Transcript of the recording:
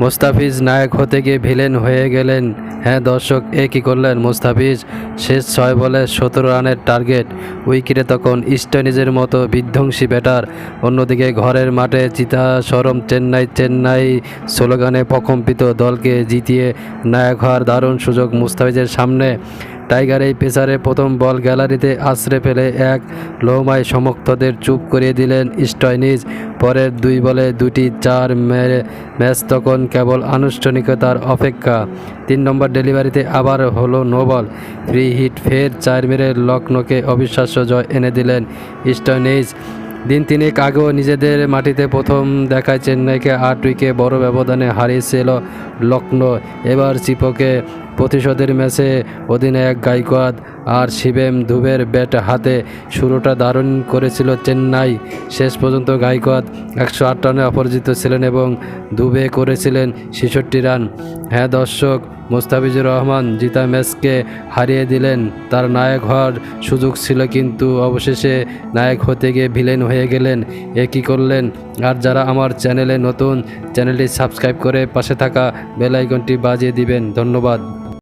মোস্তাফিজ নায়ক হতে গিয়ে ভিলেন হয়ে গেলেন। হ্যাঁ দর্শক, এ কী করলেন মোস্তাফিজ? শেষ ছয় বলে সতেরো রানের টার্গেট। উইকেটে তখন স্টোনিজের মতো বিধ্বংসী ব্যাটার। অন্যদিকে ঘরের মাঠে চিতা সরম চেন্নাই চেন্নাই স্লোগানে প্রকম্পিত দলকে জিতিয়ে নায়ক হওয়ার দারুণ সুযোগ মুস্তাফিজের সামনে। টাইগার এই পেসারে প্রথম বল গ্যালারিতে আশ্রে ফেলে এক লোমায় সমর্থকদের চুপ করিয়ে দিলেন স্টয়নিজ। পরের দুই বলে দুটি চার মেরে ম্যাচ তখন কেবল আনুষ্ঠানিকতার অপেক্ষা। তিন নম্বর ডেলিভারিতে আবার হলো নো বল। ফ্রি হিট ফের চার মেরে লক্ষ্ণৌকে অবিশ্বাস্য জয় এনে দিলেন স্টয়নিজ। দিন তিনেক আগেও নিজেদের মাটিতে প্রথম দেখায় চেন্নাইকে আট উইকে বড় ব্যবধানে হারিয়েছিল লক্ষ্ণৌ। এবার চিপোকে প্রতিশোধের ম্যাচে অধিনায়ক গাইকোয়াদ আর শিবেম ধুবের ব্যাট হাতে। শুরুটা দারুণ করেছিল চেন্নাই। শেষ পর্যন্ত গাইকোয়াদ একশো আট রানে অপরাজিত ছিলেন এবং দুবে করেছিলেন ছেষট্টি রান। হ্যাঁ দর্শক, মোস্তাফিজুর রহমান জিতা ম্যাচকে হারিয়ে দিলেন। তার নায়ক হওয়ার সুযোগ ছিল কিন্তু অবশেষে নায়ক হতে গিয়ে ভিলেন হয়ে গেলেন। এ কী করলেন? আর যারা আমার চ্যানেলে নতুন চ্যানেলটি সাবস্ক্রাইব করে পাশে থাকা বেলাইকনটি বাজিয়ে দিবেন। ধন্যবাদ।